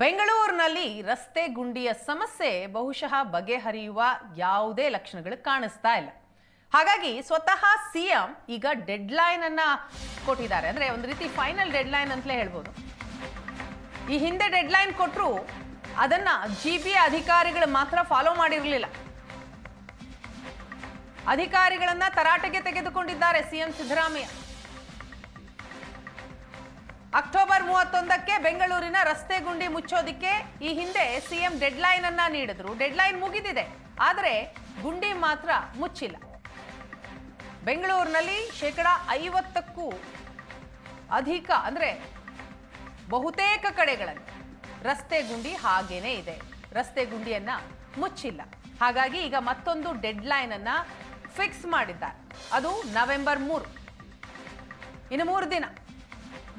ಬೆಂಗಳೂರಿನಲ್ಲಿ ರಸ್ತೆ ಗುಂಡಿಯ ಸಮಸ್ಯೆ ಬಹುಶಃ ಬಗೆಹರಿಯುವ ಯಾವುದೇ ಲಕ್ಷಣಗಳು ಕಾಣಿಸ್ತಾ ಇಲ್ಲ. ಹಾಗಾಗಿ ಸ್ವತಃ ಸಿಎಂ ಈಗ ಡೆಡ್ ಲೈನ್ ಅನ್ನ ಕೊಟ್ಟಿದ್ದಾರೆ. ಅಂದ್ರೆ ಒಂದು ರೀತಿ ಫೈನಲ್ ಡೆಡ್ ಲೈನ್ ಅಂತಲೇ ಹೇಳ್ಬೋದು. ಈ ಹಿಂದೆ ಡೆಡ್ ಲೈನ್ ಕೊಟ್ಟರು ಅದನ್ನ ಜಿ ಬಿ ಅಧಿಕಾರಿಗಳು ಮಾತ್ರ ಫಾಲೋ ಮಾಡಿರಲಿಲ್ಲ. ಅಧಿಕಾರಿಗಳನ್ನ ತರಾಟೆಗೆ ತೆಗೆದುಕೊಂಡಿದ್ದಾರೆ ಸಿಎಂ ಸಿದ್ದರಾಮಯ್ಯ. ಅಕ್ಟೋಬರ್ ಮೂವತ್ತೊಂದಕ್ಕೆ ಬೆಂಗಳೂರಿನ ರಸ್ತೆ ಗುಂಡಿ ಮುಚ್ಚೋದಿಕ್ಕೆ ಈ ಹಿಂದೆ ಸಿಎಂ ಡೆಡ್ಲೈನ್ ಅನ್ನ ನೀಡಿದ್ರು. ಡೆಡ್ಲೈನ್ ಮುಗಿದಿದೆ. ಆದರೆ ಗುಂಡಿ ಮಾತ್ರ ಮುಚ್ಚಿಲ್ಲ. ಬೆಂಗಳೂರಿನಲ್ಲಿ ಶೇಕಡ ಐವತ್ತಕ್ಕೂ ಅಧಿಕ ಅಂದ್ರೆ ಬಹುತೇಕ ಕಡೆಗಳಲ್ಲಿ ರಸ್ತೆ ಗುಂಡಿ ಹಾಗೇನೇ ಇದೆ. ರಸ್ತೆ ಗುಂಡಿಯನ್ನ ಮುಚ್ಚಿಲ್ಲ. ಹಾಗಾಗಿ ಈಗ ಮತ್ತೊಂದು ಡೆಡ್ಲೈನ್ ಅನ್ನ ಫಿಕ್ಸ್ ಮಾಡಿದ್ದಾರೆ. ಅದು ನವೆಂಬರ್ ಮೂರು. ಇನ್ನು ಮೂರು ದಿನ.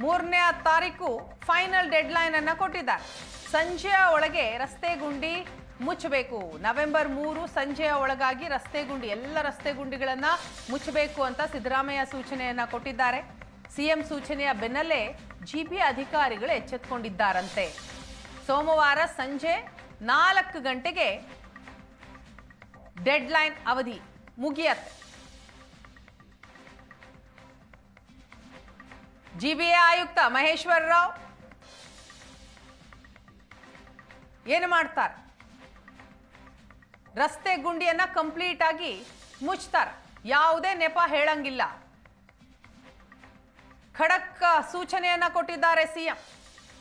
ಮೂರನೇ ತಾರೀಕು ಫೈನಲ್ ಡೆಡ್ಲೈನ್ ಅನ್ನ ಕೊಟ್ಟಿದ್ದಾರೆ. ಸಂಜೆಯ ಒಳಗೆ ರಸ್ತೆ ಗುಂಡಿ ಮುಚ್ಚಬೇಕು. ನವೆಂಬರ್ ಮೂರು ಸಂಜೆಯ ಒಳಗಾಗಿ ರಸ್ತೆ ಗುಂಡಿ, ಎಲ್ಲ ರಸ್ತೆ ಗುಂಡಿಗಳನ್ನ ಮುಚ್ಚಬೇಕು ಅಂತ ಸಿದ್ದರಾಮಯ್ಯ ಸೂಚನೆಯನ್ನ ಕೊಟ್ಟಿದ್ದಾರೆ. ಸಿಎಂ ಸೂಚನೆಯ ಬೆನ್ನಲ್ಲೇ ಜಿಪಿ ಅಧಿಕಾರಿಗಳು ಎಚ್ಚೆತ್ತುಕೊಂಡಿದ್ದಾರಂತೆ ಸೋಮವಾರ ಸಂಜೆ ನಾಲ್ಕು ಗಂಟೆಗೆ ಡೆಡ್ಲೈನ್ ಅವಧಿ ಮುಗಿಯತ್ತೆ. ಜಿಬಿಎ ಆಯುಕ್ತ ಮಹೇಶ್ವರ ರಾವ್ ಏನು ಮಾಡ್ತಾರೆ? ರಸ್ತೆ ಗುಂಡಿಯನ್ನ ಕಂಪ್ಲೀಟ್ ಆಗಿ ಮುಚ್ತಾರೆ. ಯಾವುದೇ ನೆಪ ಹೇಳಂಗಿಲ್ಲ. ಖಡಕ್ ಸೂಚನೆಯನ್ನ ಕೊಟ್ಟಿದ್ದಾರೆ ಸಿಎಂ.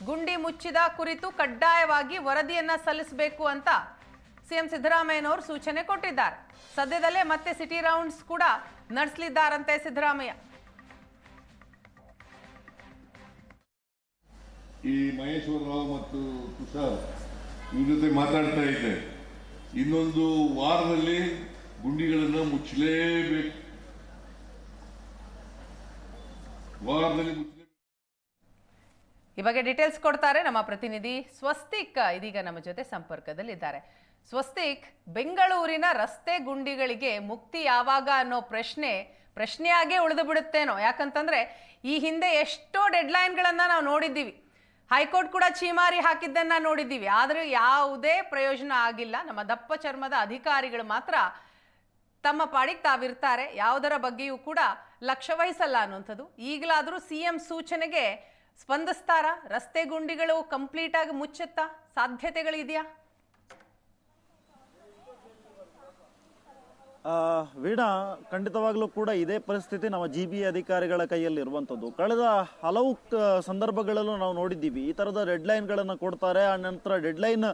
ಗುಂಡಿ ಮುಚ್ಚಿದ ಕುರಿತು ಕಡ್ಡಾಯವಾಗಿ ವರದಿಯನ್ನ ಸಲ್ಲಿಸಬೇಕು ಅಂತ ಸಿಎಂ ಸಿದ್ದರಾಮಯ್ಯನವರು ಸೂಚನೆ ಕೊಟ್ಟಿದ್ದಾರೆ. ಸದ್ಯದಲ್ಲೇ ಮತ್ತೆ ಸಿಟಿ ರೌಂಡ್ಸ್ ಕೂಡ ನಡೆಸಲಿದ್ದಾರಂತೆ ಸಿದ್ದರಾಮಯ್ಯ. ಈ ಮಹೇಶ್ವರ ರಾವ್ ಮತ್ತು ತುಷಾರ್ ಇವ್ರ ಜೊತೆ ಮಾತಾಡ್ತಾ ಇದ್ದೆ. ಇನ್ನೊಂದು ವಾರದಲ್ಲಿ ಗುಂಡಿಗಳನ್ನು ಮುಚ್ಚಲೇಬೇಕು. ವಾರದಲ್ಲಿ ಈ ಬಗ್ಗೆ ಡೀಟೇಲ್ಸ್ ಕೊಡ್ತಾರೆ ನಮ್ಮ ಪ್ರತಿನಿಧಿ ಸ್ವಸ್ತಿಕ್, ಇದೀಗ ನಮ್ಮ ಜೊತೆ ಸಂಪರ್ಕದಲ್ಲಿದ್ದಾರೆ. ಸ್ವಸ್ತಿಕ್, ಬೆಂಗಳೂರಿನ ರಸ್ತೆ ಗುಂಡಿಗಳಿಗೆ ಮುಕ್ತಿ ಯಾವಾಗ ಅನ್ನೋ ಪ್ರಶ್ನೆ, ಪ್ರಶ್ನೆಯಾಗೇ ಉಳಿದು ಬಿಡುತ್ತೇನೋ. ಯಾಕಂತಂದ್ರೆ, ಈ ಹಿಂದೆ ಎಷ್ಟೋ ಡೆಡ್ಲೈನ್ಗಳನ್ನ ನಾವು ನೋಡಿದ್ದೀವಿ. ಹೈಕೋರ್ಟ್ ಕೂಡ ಚೀಮಾರಿ ಹಾಕಿದ್ದನ್ನ ನೋಡಿದ್ದೀವಿ. ಆದ್ರೆ ಯಾವುದೇ ಪ್ರಯೋಜನ ಆಗಿಲ್ಲ. ನಮ್ಮ ದಪ್ಪ ಚರ್ಮದ ಅಧಿಕಾರಿಗಳು ಮಾತ್ರ ತಮ್ಮ ಪಾಡಿಗೆ ತಾವಿರ್ತಾರೆ. ಯಾವುದರ ಬಗ್ಗೆಯೂ ಕೂಡ ಲಕ್ಷ್ಯ ವಹಿಸಲ್ಲ ಅನ್ನುವಂಥದ್ದು. ಈಗಲಾದರೂ ಸಿ ಎಂ ಸೂಚನೆಗೆ ಸ್ಪಂದಿಸ್ತಾರಾ? ರಸ್ತೆ ಗುಂಡಿಗಳು ಕಂಪ್ಲೀಟಾಗಿ ಮುಚ್ಚುತ್ತಾ ಸಾಧ್ಯತೆಗಳಿದೆಯಾ? ವೀಣಾ, ಖಂಡಿತವಾಗಲೂ ಕೂಡ ಇದೇ ಪರಿಸ್ಥಿತಿ ನಮ್ಮ ಜಿ ಬಿ ಅಧಿಕಾರಿಗಳ ಕೈಯಲ್ಲಿ ಇರುವಂಥದ್ದು. ಕಳೆದ ಹಲವು ಸಂದರ್ಭಗಳಲ್ಲೂ ನಾವು ನೋಡಿದ್ದೀವಿ. ಈ ಥರದ ಡೆಡ್ಲೈನ್ಗಳನ್ನು ಕೊಡ್ತಾರೆ. ಆ ನಂತರ ಡೆಡ್ಲೈನ್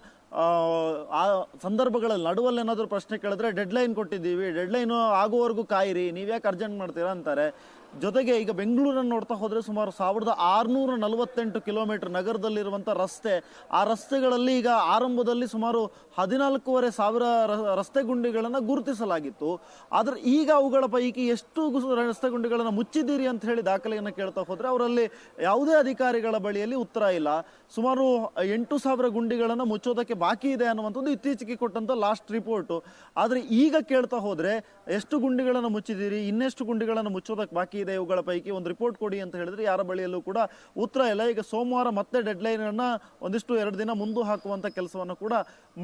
ಆ ಸಂದರ್ಭಗಳಲ್ಲಿ ನಡುವಲ್ಲಿ ಏನಾದರೂ ಪ್ರಶ್ನೆ ಕೇಳಿದ್ರೆ ಡೆಡ್ಲೈನ್ ಕೊಟ್ಟಿದ್ದೀವಿ. ಡೆಡ್ಲೈನ್ ಆಗುವವರೆಗೂ ಕಾಯಿರಿ. ನೀವ್ಯಾಕೆ ಅರ್ಜೆಂಟ್ ಮಾಡ್ತೀರಾ ಅಂತಾರೆ. ಜೊತೆಗೆ ಈಗ ಬೆಂಗಳೂರನ್ನು ನೋಡ್ತಾ ಹೋದರೆ ಸುಮಾರು ಸಾವಿರದ ಆರುನೂರ ನಲವತ್ತೆಂಟು ಕಿಲೋಮೀಟರ್ ನಗರದಲ್ಲಿರುವಂಥ ರಸ್ತೆ. ಆ ರಸ್ತೆಗಳಲ್ಲಿ ಈಗ ಆರಂಭದಲ್ಲಿ ಸುಮಾರು ಹದಿನಾಲ್ಕೂವರೆ ಸಾವಿರ ರಸ್ತೆ ಗುಂಡಿಗಳನ್ನು ಗುರುತಿಸಲಾಗಿತ್ತು. ಆದರೆ ಈಗ ಅವುಗಳ ಪೈಕಿ ಎಷ್ಟು ರಸ್ತೆ ಗುಂಡಿಗಳನ್ನು ಮುಚ್ಚಿದ್ದೀರಿ ಅಂತ ಹೇಳಿ ದಾಖಲೆಯನ್ನು ಕೇಳ್ತಾ ಹೋದರೆ ಅವರಲ್ಲಿ ಯಾವುದೇ ಅಧಿಕಾರಿಗಳ ಬಳಿಯಲ್ಲಿ ಉತ್ತರ ಇಲ್ಲ. ಸುಮಾರು ಎಂಟು ಸಾವಿರ ಗುಂಡಿಗಳನ್ನು ಮುಚ್ಚೋದಕ್ಕೆ ಬಾಕಿ ಇದೆ ಅನ್ನುವಂಥದ್ದು ಇತ್ತೀಚೆಗೆ ಕೊಟ್ಟಂಥ ಲಾಸ್ಟ್ ರಿಪೋರ್ಟು. ಆದರೆ ಈಗ ಕೇಳ್ತಾ ಹೋದರೆ ಎಷ್ಟು ಗುಂಡಿಗಳನ್ನು ಮುಚ್ಚಿದ್ದೀರಿ, ಇನ್ನೆಷ್ಟು ಗುಂಡಿಗಳನ್ನು ಮುಚ್ಚೋದಕ್ಕೆ ಬಾಕಿ ಇದೆ ಇವುಗಳ ಪೈಕಿ ಒಂದು ರಿಪೋರ್ಟ್ ಕೊಡಿ ಅಂತ ಹೇಳಿದ್ರೆ ಯಾರ ಬಳಿಯಲ್ಲೂ ಕೂಡ ಉತ್ತರ ಇಲ್ಲ. ಈಗ ಸೋಮವಾರ ಮತ್ತೆ ಡೆಡ್ಲೈನ್ ಅನ್ನ ಒಂದಿಷ್ಟು ಎರಡು ದಿನ ಮುಂದೆ ಹಾಕುವಂತ ಕೆಲಸವನ್ನು ಕೂಡ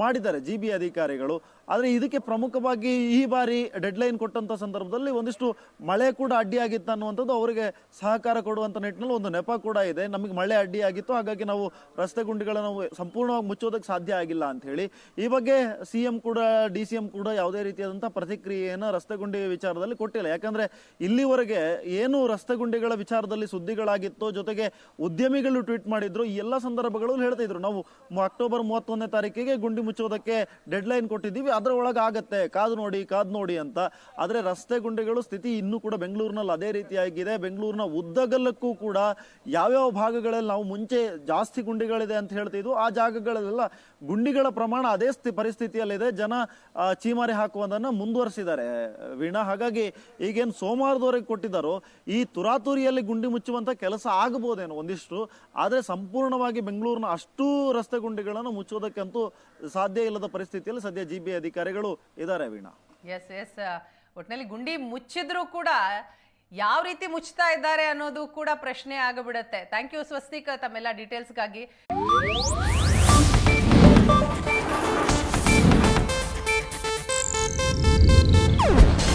ಮಾಡಿದ್ದಾರೆ ಜಿ ಬಿ ಅಧಿಕಾರಿಗಳು. ಆದರೆ ಇದಕ್ಕೆ ಪ್ರಮುಖವಾಗಿ ಈ ಬಾರಿ ಡೆಡ್ಲೈನ್ ಕೊಟ್ಟಂತ ಸಂದರ್ಭದಲ್ಲಿ ಒಂದಿಷ್ಟು ಮಳೆ ಕೂಡ ಅಡ್ಡಿಯಾಗಿತ್ತು ಅನ್ನುವಂಥದ್ದು ಅವರಿಗೆ ಸಹಕಾರ ಕೊಡುವಂತ ನಿಟ್ಟಿನಲ್ಲಿ ಒಂದು ನೆಪ ಕೂಡ ಇದೆ. ನಮಗೆ ಮಳೆ ಅಡ್ಡಿಯಾಗಿತ್ತು ಹಾಗಾಗಿ ನಾವು ರಸ್ತೆ ಗುಂಡಿಗಳನ್ನು ಸಂಪೂರ್ಣವಾಗಿ ಮುಚ್ಚೋದಕ್ಕೆ ಸಾಧ್ಯ ಆಗಿಲ್ಲ ಅಂತ ಹೇಳಿ. ಈ ಬಗ್ಗೆ ಸಿ ಎಂ ಕೂಡ ಡಿ ಸಿ ಎಂ ಕೂಡ ಯಾವುದೇ ರೀತಿಯಾದಂತಹ ಪ್ರತಿಕ್ರಿಯೆಯನ್ನು ರಸ್ತೆ ಗುಂಡಿ ವಿಚಾರದಲ್ಲಿ ಕೊಟ್ಟಿಲ್ಲ. ಯಾಕಂದ್ರೆ ಇಲ್ಲಿವರೆಗೆ ಏನು ರಸ್ತೆ ಗುಂಡಿಗಳ ವಿಚಾರದಲ್ಲಿ ಸುದ್ದಿಗಳಾಗಿತ್ತು ಜೊತೆಗೆ ಉದ್ಯಮಿಗಳು ಟ್ವೀಟ್ ಮಾಡಿದ್ರು, ಈ ಎಲ್ಲ ಸಂದರ್ಭಗಳಲ್ಲಿ ಹೇಳ್ತಾ ಇದ್ರು. ನಾವು ಅಕ್ಟೋಬರ್ ಮೂವತ್ತೊಂದನೇ ತಾರೀಕಿಗೆ ಗುಂಡಿ ಮುಚ್ಚೋದಕ್ಕೆ ಡೆಡ್ಲೈನ್ ಕೊಟ್ಟಿದ್ದೀವಿ, ಅದರ ಒಳಗೆ ಆಗತ್ತೆ. ಕಾದು ನೋಡಿ ಕಾದು ನೋಡಿ ಅಂತ. ಆದರೆ ರಸ್ತೆ ಗುಂಡಿಗಳು ಸ್ಥಿತಿ ಇನ್ನೂ ಕೂಡ ಬೆಂಗಳೂರಿನಲ್ಲಿ ಅದೇ ರೀತಿಯಾಗಿದೆ. ಬೆಂಗಳೂರಿನ ಉದ್ದಗಲಕ್ಕೂ ಕೂಡ ಯಾವ್ಯಾವ ಭಾಗಗಳಲ್ಲಿ ನಾವು ಮುಂಚೆ ಜಾಸ್ತಿ ಗುಂಡಿಗಳಿದೆ ಅಂತ ಹೇಳ್ತಿದ್ವು ಆ ಜಾಗಗಳಲ್ಲೆಲ್ಲ ಗುಂಡಿಗಳ ಪ್ರಮಾಣ ಅದೇ ಸ್ಥಿ ಪರಿಸ್ಥಿತಿಯಲ್ಲಿದೆ. ಜನ ಚೀಮಾರಿ ಹಾಕುವುದನ್ನು ಮುಂದುವರಿಸಿದ್ದಾರೆ. ವೀಣಾ, ಹಾಗಾಗಿ ಈಗೇನು ಸೋಮವಾರದವರೆಗೆ ಕೊಟ್ಟಿದ್ದಾರೋ ಈ ತುರಾತುರಿಯಲ್ಲಿ ಗುಂಡಿ ಮುಚ್ಚುವಂತ ಕೆಲಸ ಆಗಬಹುದೇನೋ ಒಂದಿಷ್ಟು, ಆದ್ರೆ ಸಂಪೂರ್ಣವಾಗಿ ಬೆಂಗಳೂರಿನ ಅಷ್ಟೂ ರಸ್ತೆ ಗುಂಡಿಗಳನ್ನು ಮುಚ್ಚೋದಕ್ಕಂತೂ ಸಾಧ್ಯ ಇಲ್ಲದ ಪರಿಸ್ಥಿತಿಯಲ್ಲಿ ಸದ್ಯ ಜಿ ಅಧಿಕಾರಿಗಳು ಇದ್ದಾರೆ ವೀಣಾ. ಎಸ್ ಎಸ್ ಒಟ್ಟಿನಲ್ಲಿ ಗುಂಡಿ ಮುಚ್ಚಿದ್ರು ಕೂಡ ಯಾವ ರೀತಿ ಮುಚ್ತಾ ಇದ್ದಾರೆ ಅನ್ನೋದು ಕೂಡ ಪ್ರಶ್ನೆ ಆಗಿಬಿಡುತ್ತೆ. ಥ್ಯಾಂಕ್ ಯು ಸ್ವಸ್ತಿಕ್, ತಮ್ಮೆಲ್ಲ ಡೀಟೇಲ್ಸ್ಗಾಗಿ